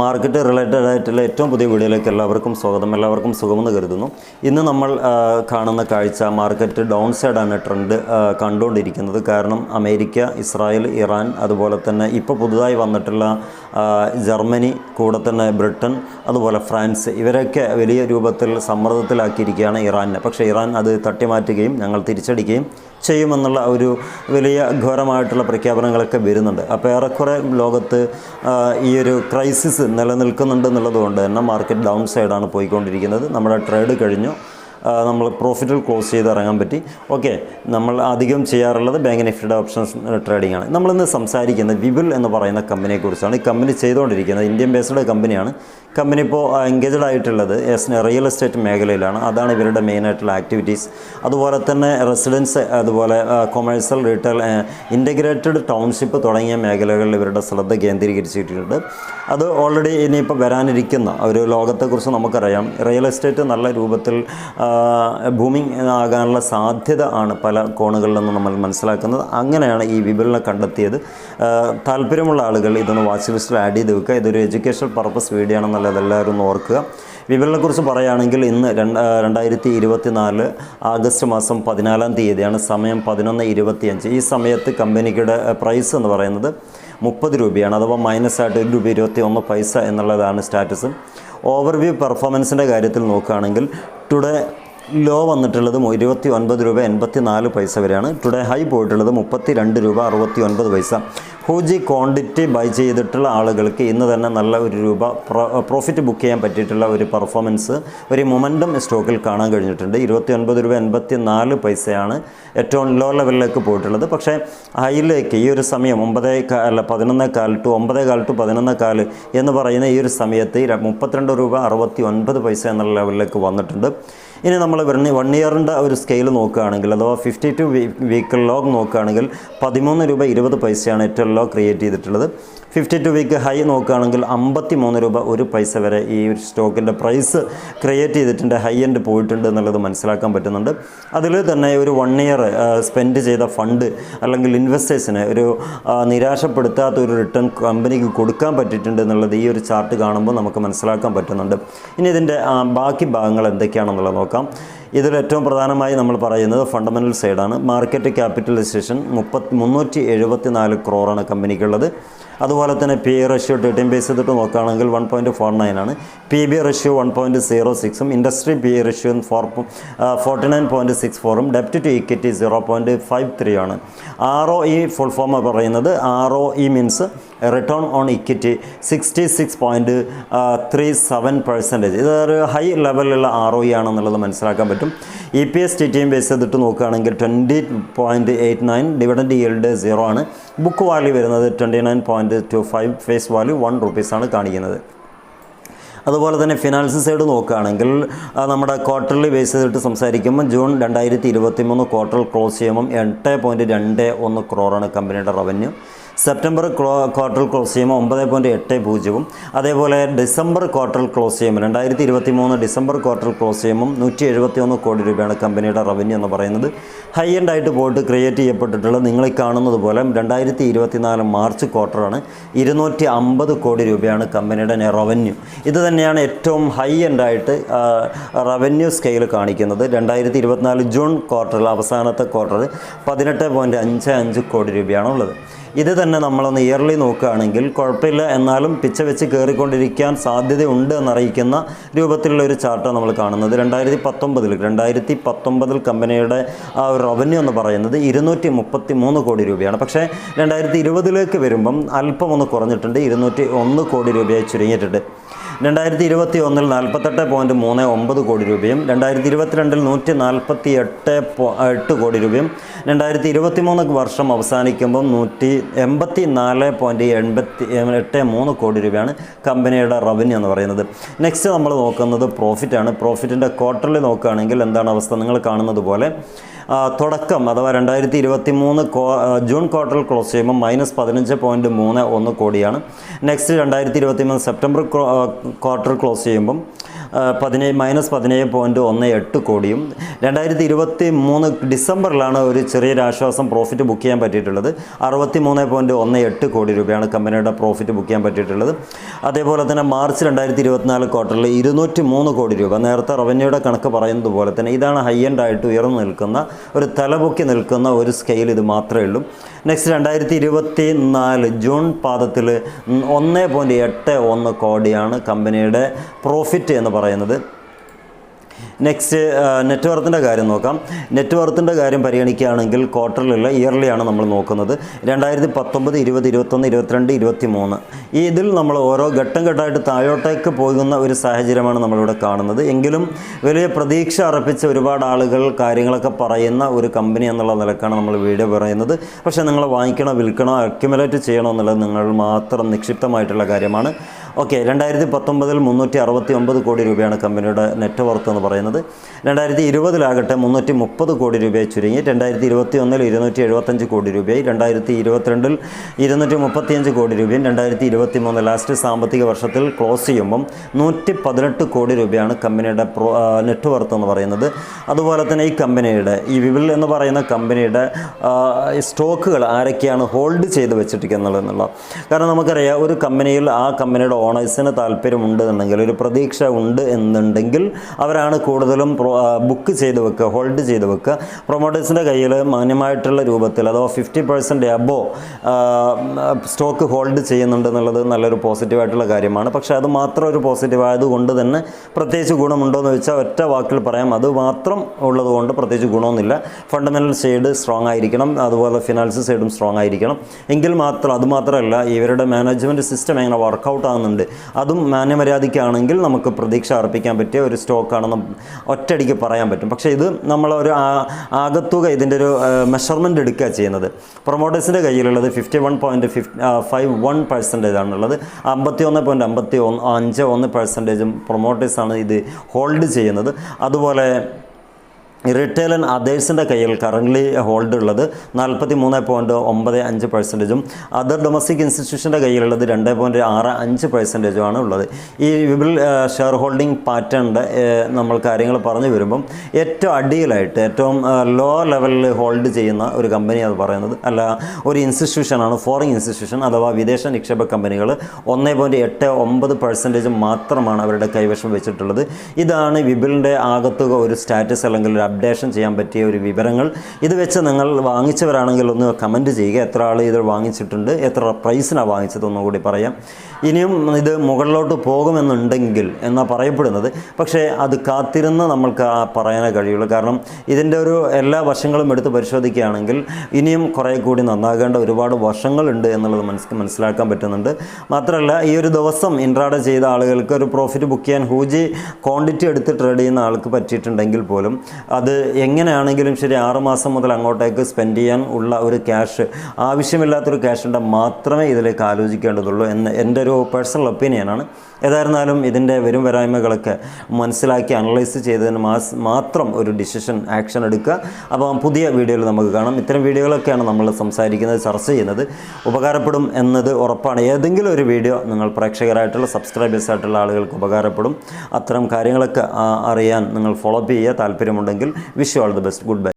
Market related ആയിട്ടുള്ള ഏറ്റവും പുതിയ വീഡിയോയിലേക്ക് എല്ലാവർക്കും സ്വാഗതം. എല്ലാവർക്കും സുഖമെന്ന് കരുതുന്നു. ഇന്ന് നമ്മൾ കാണുന്ന കാഴ്ച മാർക്കറ്റ് ഡൗൺ സൈഡാണ് ട്രെൻഡ് കണ്ടുകൊണ്ടിരിക്കുന്നത്. കാരണം അമേരിക്ക ഇസ്രായേൽ ഇറാൻ അതുപോലെ തന്നെ ഇപ്പോൾ പുതുതായി വന്നിട്ടുള്ള ജർമ്മനി കൂടെ തന്നെ ബ്രിട്ടൻ അതുപോലെ ഫ്രാൻസ് ഇവരൊക്കെ വലിയ രൂപത്തിൽ സമ്മർദ്ദത്തിലാക്കിയിരിക്കുകയാണ് ഇറാനെ പക്ഷേ ഇറാൻ അത് തട്ടിമാറ്റുകയും ഞങ്ങൾ തിരിച്ചടിക്കുകയും ചെയ്യുമെന്നുള്ള ഒരു വലിയ ഘോരമായിട്ടുള്ള പ്രഖ്യാപനങ്ങളൊക്കെ വരുന്നുണ്ട്. അപ്പോൾ ഏറെക്കുറെ ലോകത്ത് ഈ ഒരു ക്രൈസിസ് നിലനിൽക്കുന്നുണ്ട് എന്നുള്ളതുകൊണ്ട് തന്നെ മാർക്കറ്റ് ഡൗൺ സൈഡാണ് പോയിക്കൊണ്ടിരിക്കുന്നത്. നമ്മുടെ ട്രേഡ് കഴിഞ്ഞു. നമ്മൾ പ്രോഫിറ്റിൽ ക്ലോസ് ചെയ്ത് ഇറങ്ങാൻ പറ്റി. ഓക്കെ നമ്മൾ അധികം ചെയ്യാറുള്ളത് ബാങ്ക് നിഫ്റ്റിയുടെ ഓപ്ഷൻസ് ട്രേഡിംഗ് ആണ്. നമ്മളിന്ന് സംസാരിക്കുന്നത് വിപുൽ എന്ന് പറയുന്ന കമ്പനിയെക്കുറിച്ചാണ് ഈ കമ്പനി ചെയ്തുകൊണ്ടിരിക്കുന്നത് ഇന്ത്യൻ ബേസ്ഡ് കമ്പനിയാണ് കമ്പനി ഇപ്പോൾ എൻഗേജഡ് ആയിട്ടുള്ളത് എസ് റിയൽ എസ്റ്റേറ്റ് മേഖലയിലാണ്. അതാണ് ഇവരുടെ മെയിനായിട്ടുള്ള ആക്ടിവിറ്റീസ് അതുപോലെ തന്നെ റെസിഡൻസ് അതുപോലെ കൊമേഴ്സ്യൽ റീറ്റെയിൽ ഇന്റഗ്രേറ്റഡ് ടൗൺഷിപ്പ് തുടങ്ങിയ മേഖലകളിൽ ഇവരുടെ ശ്രദ്ധ കേന്ദ്രീകരിച്ചിട്ടുണ്ട്. അത് ഓൾറെഡി ഇനിയിപ്പോൾ വരാനിരിക്കുന്ന ഒരു ലോകത്തെക്കുറിച്ച് നമുക്കറിയാം. റിയൽ എസ്റ്റേറ്റ് നല്ല രൂപത്തിൽ ബൂമിങ് ആകാനുള്ള സാധ്യത ആണ് പല കോണുകളിൽ നിന്നും നമ്മൾ മനസ്സിലാക്കുന്നത്. അങ്ങനെയാണ് ഈ വിപുലിനെ കണ്ടെത്തിയത്. താല്പര്യമുള്ള ആളുകൾ ഇതൊന്ന് വാച്ച് ലിസ്റ്റിൽ ആഡ് ചെയ്ത് വെക്കുക. ഇതൊരു എഡ്യൂക്കേഷണൽ പർപ്പസ് വീഡിയോ ആണെന്നുള്ളത് എല്ലാവരും ഒന്ന് ഓർക്കുക. വിപുലിനെ കുറിച്ച് പറയുകയാണെങ്കിൽ ഇന്ന് രണ്ട് രണ്ടായിരത്തി ഇരുപത്തി നാല് ആഗസ്റ്റ് മാസം പതിനാലാം തീയതിയാണ് സമയം പതിനൊന്ന് ഇരുപത്തിയഞ്ച്. ഈ സമയത്ത് കമ്പനിയുടെ പ്രൈസ് എന്ന് പറയുന്നത് മുപ്പത് രൂപയാണ് അഥവാ മൈനസ് ആയിട്ട് ഒരു രൂപ ഇരുപത്തി ഒന്ന് പൈസ എന്നുള്ളതാണ് സ്റ്റാറ്റസ് ഓവർവ്യൂ പെർഫോമൻസിന്റെ കാര്യത്തിൽ നോക്കുകയാണെങ്കിൽ ടുഡേ ലോ വന്നിട്ടുള്ളത് ഇരുപത്തി ഒൻപത് രൂപ എൺപത്തി നാല് പൈസ വരെയാണ്. ടുഡേ ഹൈ പോയിട്ടുള്ളത് മുപ്പത്തി രണ്ട് രൂപ അറുപത്തി ഒൻപത് പൈസ. ഹൂജി ക്വാണ്ടിറ്റി ബൈ ചെയ്തിട്ടുള്ള ആളുകൾക്ക് ഇന്ന് തന്നെ നല്ല ഒരു രൂപ പ്രോഫിറ്റ് ബുക്ക് ചെയ്യാൻ പറ്റിയിട്ടുള്ള ഒരു പെർഫോമൻസ് ഒരു മൊമെന്റം സ്റ്റോക്കിൽ കാണാൻ കഴിഞ്ഞിട്ടുണ്ട്. ഇരുപത്തി ഒൻപത് രൂപ എൺപത്തി നാല് പൈസയാണ് ഏറ്റവും ലോ ലെവലിലേക്ക് പോയിട്ടുള്ളത്. പക്ഷേ ഹൈയിലേക്ക് ഈ ഒരു സമയം ഒമ്പതേ കാ- അല്ല പതിനൊന്നേ കാൽ ടു ഒമ്പതേ കാൽ ടു പതിനൊന്നേ കാൽ എന്ന് പറയുന്ന ഈ ഒരു സമയത്ത് മുപ്പത്തിരണ്ട് രൂപ അറുപത്തി ഒൻപത് പൈസ എന്നുള്ള ലെവലിലേക്ക് വന്നിട്ടുണ്ട്. ഇനി നമ്മൾ വൺ ഇയറിന്റെ ഒരു സ്കെയിൽ നോക്കുകയാണെങ്കിൽ അഥവാ ഫിഫ്റ്റി ടു വീക്ക് ലോഗ് നോക്കുകയാണെങ്കിൽ പതിമൂന്ന് രൂപ ഇരുപത് പൈസയാണ് ഏറ്റവും ലോ ക്രിയേറ്റ് ചെയ്തിട്ടുള്ളത്. ഫിഫ്റ്റി ടു വീക്ക് ഹൈ നോക്കുകയാണെങ്കിൽ അമ്പത്തി മൂന്ന് രൂപ ഒരു പൈസ വരെ ഈ സ്റ്റോക്കിന്റെ പ്രൈസ് ക്രിയേറ്റ് ചെയ്തിട്ടുണ്ട് ഹൈ എൻഡ് പോയിട്ടുണ്ട് എന്നുള്ളത് മനസ്സിലാക്കാൻ പറ്റുന്നുണ്ട്. അതിൽ തന്നെ ഒരു വൺ ഇയർ സ്പെൻഡ് ചെയ്ത ഫണ്ട് അല്ലെങ്കിൽ ഇൻവെസ്റ്റേഴ്സിന് ഒരു നിരാശപ്പെടുത്താത്ത ഒരു റിട്ടേൺ കമ്പനിക്ക് കൊടുക്കാൻ പറ്റിയിട്ടുണ്ട് എന്നുള്ളത് ഈ ഒരു ചാർട്ട് കാണുമ്പോൾ നമുക്ക് മനസ്സിലാക്കാൻ പറ്റുന്നുണ്ട്. ഇനി ഇതിന്റെ ബാക്കി ഭാഗങ്ങൾ എന്തൊക്കെയാണെന്നുള്ളത് നോക്കാം. ഇതിൽ ഏറ്റവും പ്രധാനമായി നമ്മൾ പറയുന്നത് ഫണ്ടമെന്റൽ സൈഡാണ് മാർക്കറ്റ് ക്യാപിറ്റലൈസേഷൻ മുപ്പത്തി മുന്നൂറ്റി എഴുപത്തി നാല് ക്രോറാണ് കമ്പനിക്കുള്ളത്. അതുപോലെ തന്നെ P E ratio thirteen base ചെയ്തിട്ട് നോക്കുകയാണെങ്കിൽ വൺ പോയിന്റ് ഫോർ നയൻ ആണ്. P B ratio one point zero സിക്സും industry P E ratio four forty nine point six ഫോറും ഡെപ്റ്റ് to equity zero point five three ആണ്. R O E full form പറയുന്നത്. R O E means return on equity sixty six point three seven percentage ഇതൊരു high ലെവലിലുള്ള R O ആണെന്നുള്ളത് മനസ്സിലാക്കാൻ പറ്റും. E P S T T M base ചെയ്തിട്ട് നോക്കുകയാണെങ്കിൽ twenty point eight nine dividend yield zero ആണ്. Book value വരുന്നത് twenty nine point two five face value one റുപ്പീസാണ് കാണിക്കുന്നത്. അതുപോലെ തന്നെ ഫിനാൻസ് സൈഡ് നോക്കുകയാണെങ്കിൽ നമ്മുടെ ക്വാർട്ടർലി ബേസ് ചെയ്തിട്ട് സംസാരിക്കുമ്പോൾ ജൂൺ രണ്ടായിരത്തി ഇരുപത്തി മൂന്ന് ക്വാർട്ടർ ക്ലോസ് ചെയ്യുമ്പം എട്ട് പോയിന്റ് രണ്ട് ഒന്ന് ക്രോറാണ് കമ്പനിയുടെ റവന്യൂ സെപ്റ്റംബർ ക്ലോ ക്വാർട്ടർ ക്ലോസ് ചെയ്യുമ്പോൾ ഒമ്പത് പോയിന്റ് എട്ട് പൂജ്യവും അതേപോലെ ഡിസംബർ ക്വാർട്ടർ ക്ലോസ് ചെയ്യുമ്പോൾ രണ്ടായിരത്തി ഇരുപത്തി മൂന്ന് ഡിസംബർ ക്വാർട്ടർ ക്ലോസ് ചെയ്യുമ്പോൾ നൂറ്റി എഴുപത്തി ഒന്ന് കോടി രൂപയാണ് കമ്പനിയുടെ റവന്യൂ എന്ന് പറയുന്നത്. ഹൈ എൻഡ് ആയിട്ട് പോയിട്ട് ക്രിയേറ്റ് ചെയ്യപ്പെട്ടിട്ടുള്ള നിങ്ങൾ കാണുന്നത് പോലെ രണ്ടായിരത്തി ഇരുപത്തിനാല് മാർച്ച് ക്വാർട്ടറാണ് ഇരുന്നൂറ്റി അമ്പത് കോടി രൂപയാണ് കമ്പനിയുടെ റവന്യൂ. ഇത് തന്നെയാണ് ഏറ്റവും ഹൈ എൻഡ് ആയിട്ട് റവന്യൂ സ്കെയിൽ കാണിക്കുന്നത്. രണ്ടായിരത്തി ഇരുപത്തിനാല് ജൂൺ ക്വാർട്ടറിൽ അവസാനത്തെ ക്വാർട്ടർ പതിനെട്ട് പോയിന്റ് അഞ്ച് അഞ്ച് കോടി രൂപയാണ് ഉള്ളത് ഇത് തന്നെ നമ്മളൊന്ന് ഇയർലി നോക്കുകയാണെങ്കിൽ കുഴപ്പമില്ല. എന്നാലും പിച്ച വെച്ച് കയറിക്കൊണ്ടിരിക്കാൻ സാധ്യതയുണ്ട് എന്നറിയിക്കുന്ന രൂപത്തിലുള്ള ഒരു ചാർട്ടാണ് നമ്മൾ കാണുന്നത്. രണ്ടായിരത്തി പത്തൊമ്പതിൽ രണ്ടായിരത്തി പത്തൊമ്പതിൽ കമ്പനിയുടെ ആ ഒരു റവന്യൂ എന്ന് പറയുന്നത് ഇരുന്നൂറ്റി മുപ്പത്തി മൂന്ന് കോടി രൂപയാണ്. പക്ഷേ രണ്ടായിരത്തി ഇരുപതിലേക്ക് വരുമ്പം അല്പം ഒന്ന് കുറഞ്ഞിട്ടുണ്ട്. ഇരുന്നൂറ്റി ഒന്ന് കോടി രൂപയായി ചുരുങ്ങിയിട്ടുണ്ട്. രണ്ടായിരത്തി ഇരുപത്തി ഒന്നിൽ നാൽപ്പത്തെട്ട് പോയിന്റ് മൂന്ന് ഒമ്പത് കോടി രൂപയും രണ്ടായിരത്തി ഇരുപത്തിരണ്ടിൽ നൂറ്റി നാൽപ്പത്തി എട്ട് എട്ട് കോടി രൂപയും രണ്ടായിരത്തി ഇരുപത്തി മൂന്ന് വർഷം അവസാനിക്കുമ്പം നൂറ്റി എൺപത്തി നാല് പോയിന്റ് എൺപത്തി എട്ട് മൂന്ന് കോടി രൂപയാണ് കമ്പനിയുടെ റവന്യൂ എന്ന് പറയുന്നത്. നെക്സ്റ്റ് നമ്മൾ നോക്കുന്നത് പ്രോഫിറ്റാണ് പ്രോഫിറ്റിന്റെ ക്വാർട്ടർലി നോക്കുകയാണെങ്കിൽ എന്താണ് അവസ്ഥ? നിങ്ങൾ കാണുന്നത് പോലെ തുടക്കം അഥവാ രണ്ടായിരത്തി ഇരുപത്തി മൂന്ന് ജൂൺ ക്വാർട്ടറിൽ ക്ലോസ് ചെയ്യുമ്പോൾ മൈനസ് പതിനഞ്ച് പോയിന്റ് മൂന്ന് ഒന്ന് കോടിയാണ്. നെക്സ്റ്റ് രണ്ടായിരത്തി ഇരുപത്തി മൂന്ന് സെപ്റ്റംബർ ക്വാർട്ടർ ക്ലോസ് ചെയ്യുമ്പം പതിനേഴ് മൈനസ് പതിനേഴ് പോയിന്റ് ഒന്ന് എട്ട് കോടിയും രണ്ടായിരത്തി ഇരുപത്തി മൂന്ന് ഡിസംബറിലാണ് ഒരു ചെറിയൊരു ആശ്വാസം പ്രോഫിറ്റ് ബുക്ക് ചെയ്യാൻ പറ്റിയിട്ടുള്ളത്. അറുപത്തി മൂന്ന് പോയിന്റ് ഒന്ന് എട്ട് കോടി രൂപയാണ് കമ്പനിയുടെ പ്രോഫിറ്റ് ബുക്ക് ചെയ്യാൻ പറ്റിയിട്ടുള്ളത്. അതേപോലെ തന്നെ മാർച്ച് രണ്ടായിരത്തി ഇരുപത്തിനാല് ക്വാർട്ടറിൽ ഇരുന്നൂറ്റി മൂന്ന് കോടി രൂപ. നേരത്തെ റവന്യൂയുടെ കണക്ക് പറയുന്നത് പോലെ തന്നെ ഇതാണ് ഹൈ എൻഡ് ആയിട്ട് ഉയർന്നു നിൽക്കുന്ന ഒരു തലപൊക്കി നിൽക്കുന്ന ഒരു സ്കെയിൽ ഇത് മാത്രമേ ഉള്ളൂ. നെക്സ്റ്റ് രണ്ടായിരത്തി ഇരുപത്തി നാല് ജൂൺ പാദത്തിൽ ഒന്ന് പോയിന്റ് എട്ട് ഒന്ന് കോടിയാണ് കമ്പനിയുടെ പ്രോഫിറ്റ് എന്ന് പറയുന്നത്. നെക്സ്റ്റ് നെറ്റ് വർത്തിന്റെ കാര്യം നോക്കാം. നെറ്റ് വർത്തിന്റെ കാര്യം പരിഗണിക്കുകയാണെങ്കിൽ ക്വാർട്ടറിലുള്ള ഇയർലിയാണ് നമ്മൾ നോക്കുന്നത്. രണ്ടായിരത്തി പത്തൊമ്പത് ഇരുപത് ഇരുപത്തൊന്ന് ഇരുപത്തിരണ്ട് ഇരുപത്തി മൂന്ന് ഈ ഇതിൽ നമ്മൾ ഓരോ ഘട്ടം ഘട്ടമായിട്ട് താഴോട്ടേക്ക് പോകുന്ന ഒരു സാഹചര്യമാണ് നമ്മളിവിടെ കാണുന്നത്. എങ്കിലും വലിയ പ്രതീക്ഷ അർപ്പിച്ച ഒരുപാട് ആളുകൾ കാര്യങ്ങളൊക്കെ പറയുന്ന ഒരു കമ്പനി എന്നുള്ള നിലക്കാണ് നമ്മൾ വീഡിയോ പറയുന്നത്. പക്ഷേ നിങ്ങൾ വാങ്ങിക്കണോ വിൽക്കണോ അക്യുമുലേറ്റ് ചെയ്യണോ എന്നുള്ളത് നിങ്ങൾ മാത്രം നിക്ഷിപ്തമായിട്ടുള്ള കാര്യമാണ്. ഓക്കെ രണ്ടായിരത്തി പത്തൊമ്പതിൽ മുന്നൂറ്റി അറുപത്തി ഒമ്പത് കോടി രൂപയാണ് കമ്പനിയുടെ നെറ്റ് വർത്ത് എന്ന് പറയുന്നത്. രണ്ടായിരത്തി ഇരുപതിലാകട്ടെ മുന്നൂറ്റി മുപ്പത് കോടി രൂപയെ ചുരുങ്ങി. രണ്ടായിരത്തി ഇരുപത്തി ഒന്നിൽ ഇരുന്നൂറ്റി എഴുപത്തഞ്ച് കോടി രൂപയായി. രണ്ടായിരത്തി ഇരുപത്തിരണ്ടിൽ ഇരുന്നൂറ്റി മുപ്പത്തിയഞ്ച് കോടി രൂപയും. രണ്ടായിരത്തി ഇരുപത്തി മൂന്ന് ലാസ്റ്റ് സാമ്പത്തിക വർഷത്തിൽ ക്ലോസ് ചെയ്യുമ്പം നൂറ്റി പതിനെട്ട് കോടി രൂപയാണ് കമ്പനിയുടെ പ്രോ നെറ്റ് വർത്ത് എന്ന് പറയുന്നത്. അതുപോലെ തന്നെ ഈ കമ്പനിയുടെ ഈ വിവിൽ എന്ന് പറയുന്ന കമ്പനിയുടെ സ്റ്റോക്കുകൾ ആരൊക്കെയാണ് ഹോൾഡ് ചെയ്ത് വെച്ചിരിക്കുന്നത് എന്നുള്ളത് കാരണം നമുക്കറിയാം ഒരു കമ്പനിയിൽ ആ കമ്പനിയുടെ ഓണേഴ്സിന് താല്പര്യമുണ്ട് എന്നുണ്ടെങ്കിൽ ഒരു പ്രതീക്ഷ ഉണ്ട് എന്നുണ്ടെങ്കിൽ അവരാണ് കൂടുതലും ബുക്ക് ചെയ്ത് വെക്കുക ഹോൾഡ് ചെയ്ത് വെക്കുക. പ്രൊമോട്ടേഴ്സിന്റെ കയ്യിൽ മാന്യമായിട്ടുള്ള രൂപത്തിൽ അതോ fifty percent above stock hold ചെയ്യുന്നുണ്ട് എന്നുള്ളത് നല്ലൊരു പോസിറ്റീവായിട്ടുള്ള കാര്യമാണ്. പക്ഷേ അത് മാത്രം ഒരു പോസിറ്റീവ് ആയതുകൊണ്ട് തന്നെ പ്രത്യേകിച്ച് ഗുണമുണ്ടോ എന്ന് വെച്ചാൽ ഒറ്റ വാക്കിൽ പറയാം. അത് മാത്രം ഉള്ളതുകൊണ്ട് പ്രത്യേകിച്ച് ഗുണമൊന്നുമില്ല. ഫണ്ടമെന്റൽ സൈഡ് സ്ട്രോങ് ആയിരിക്കണം. അതുപോലെ ഫിനാൻസ് സൈഡും സ്ട്രോങ് ആയിരിക്കണം. എങ്കിൽ മാത്രം അതുമാത്രമല്ല ഇവരുടെ മാനേജ്മെന്റ് സിസ്റ്റം എങ്ങനെ വർക്കൗട്ട് ആകുന്നുണ്ട് അതും മാന്യമര്യാദയ്ക്കാണെങ്കിൽ നമുക്ക് പ്രതീക്ഷ അർപ്പിക്കാൻ പറ്റിയ ഒരു സ്റ്റോക്കാണെന്ന് ഒറ്റയടിക്ക് പറയാൻ പറ്റും. പക്ഷേ ഇത് നമ്മളൊരു ആകത്തുക ഇതിന്റെ ഒരു മെഷർമെന്റ് എടുക്കുക ചെയ്യുന്നത്. പ്രൊമോട്ടേഴ്സിന്റെ കയ്യിലുള്ളത് ഫിഫ്റ്റി വൺ പോയിന്റ് ഫിഫ് ഫൈവ് വൺ പെർസെന്റേജ് ആണുള്ളത്. അമ്പത്തി ഒന്ന് പോയിന്റ് അമ്പത്തി ഒന്ന് അഞ്ച് ഒന്ന് പെർസെന്റേജും പ്രൊമോട്ടേഴ്സാണ് ഇത് ഹോൾഡ് ചെയ്യുന്നത്. അതുപോലെ റിറ്റെയിൽ ആൻഡ് അതേഴ്സിന്റെ കയ്യിൽ കറന്റ്ലി ഹോൾഡ് ഉള്ളത് നാൽപ്പത്തി മൂന്ന് പോയിന്റ് ഒമ്പത് അഞ്ച് പെർസെന്റേജും അതർ ഡൊമസ്റ്റിക് ഇൻസ്റ്റിറ്റ്യൂഷന്റെ കയ്യിലുള്ളത് രണ്ട് പോയിന്റ് ആറ് അഞ്ച് പെർസെന്റേജുമാണ് ഉള്ളത്. ഈ വിപിൾ ഷെയർ ഹോൾഡിംഗ് പാറ്റേണിന്റെ നമ്മൾ കാര്യങ്ങൾ പറഞ്ഞു വരുമ്പം ഏറ്റവും അടിയിലായിട്ട് ഏറ്റവും ലോ ലെവലിൽ ഹോൾഡ് ചെയ്യുന്ന ഒരു കമ്പനി അത് പറയുന്നത്. അല്ല ഒരു ഇൻസ്റ്റിറ്റ്യൂഷനാണ് ഫോറിൻ ഇൻസ്റ്റിറ്റ്യൂഷൻ അഥവാ വിദേശ നിക്ഷേപ കമ്പനികൾ ഒന്ന് പോയിന്റ് എട്ട് ഒമ്പത് പെർസെന്റേജ് മാത്രമാണ് അവരുടെ കൈവശം വെച്ചിട്ടുള്ളത്. ഇതാണ് വിപിളിന്റെ ആകത്തുക ഒരു സ്റ്റാറ്റസ് അല്ലെങ്കിൽ ഒരു അപ്ഡേഷൻ ചെയ്യാൻ പറ്റിയ ഒരു വിവരങ്ങൾ. ഇത് വെച്ച് നിങ്ങൾ വാങ്ങിച്ചവരാണെങ്കിൽ ഒന്ന് കമന്റ് ചെയ്യുക. എത്ര ആൾ ഇത് വാങ്ങിച്ചിട്ടുണ്ട്? എത്ര പ്രൈസിനാണ് വാങ്ങിച്ചത്? ഒന്നുകൂടി പറയാം. ഇനിയും ഇത് മുകളിലോട്ട് പോകുമെന്നുണ്ടെങ്കിൽ എന്നാണ് പറയപ്പെടുന്നത്. പക്ഷേ അത് കാത്തിരുന്ന് നമ്മൾക്ക് ആ പറയാനേ കഴിയുള്ളൂ. കാരണം ഇതിന്റെ ഒരു എല്ലാ വശങ്ങളും എടുത്ത് പരിശോധിക്കുകയാണെങ്കിൽ ഇനിയും കുറേ കൂടി നന്നാകേണ്ട ഒരുപാട് വശങ്ങളുണ്ട് എന്നുള്ളത് മനസ്സ് മനസ്സിലാക്കാൻ പറ്റുന്നുണ്ട്. മാത്രമല്ല ഈ ഒരു ദിവസം ഇൻട്രാഡ ചെയ്ത ആളുകൾക്ക് ഒരു പ്രോഫിറ്റ് ബുക്ക് ചെയ്യാൻ ഹൂജി ക്വാണ്ടിറ്റി എടുത്ത് ട്രേഡ് ചെയ്യുന്ന ആൾക്ക് പറ്റിയിട്ടുണ്ടെങ്കിൽ പോലും അത് എങ്ങനെയാണെങ്കിലും ശരി ആറ് മാസം മുതൽ അങ്ങോട്ടേക്ക് സ്പെൻഡ് ചെയ്യാൻ ഉള്ള ഒരു ക്യാഷ് ആവശ്യമില്ലാത്തൊരു ക്യാഷ് ഉണ്ടെങ്കിൽ മാത്രമേ ഇതിലേക്ക് ആലോചിക്കേണ്ടതുള്ളൂ എന്ന് എന്റെ ഒരു പേഴ്സണൽ ഒപ്പീനിയനാണ് ഏതായിരുന്നാലും ഇതിന്റെ വരും വരായ്മകളൊക്കെ മനസ്സിലാക്കി അനലൈസ് ചെയ്തതിന് മാത്രം ഒരു ഡിസിഷൻ ആക്ഷൻ എടുക്കുക. അപ്പോൾ പുതിയ വീഡിയോയിൽ നമുക്ക് കാണാം. ഇത്തരം വീഡിയോകളൊക്കെയാണ് നമ്മൾ സംസാരിക്കുന്നത് ചർച്ച ചെയ്യുന്നത്. ഉപകാരപ്പെടും എന്നത് ഉറപ്പാണ്. ഏതെങ്കിലും ഒരു വീഡിയോ നിങ്ങൾ പ്രേക്ഷകരായിട്ടുള്ള സബ്സ്ക്രൈബേഴ്സായിട്ടുള്ള ആളുകൾക്ക് ഉപകാരപ്പെടും. അത്തരം കാര്യങ്ങളൊക്കെ അറിയാൻ നിങ്ങൾ ഫോളോ അപ്പ് ചെയ്യുക. താല്പര്യമുണ്ടെങ്കിൽ wish you all the best good bye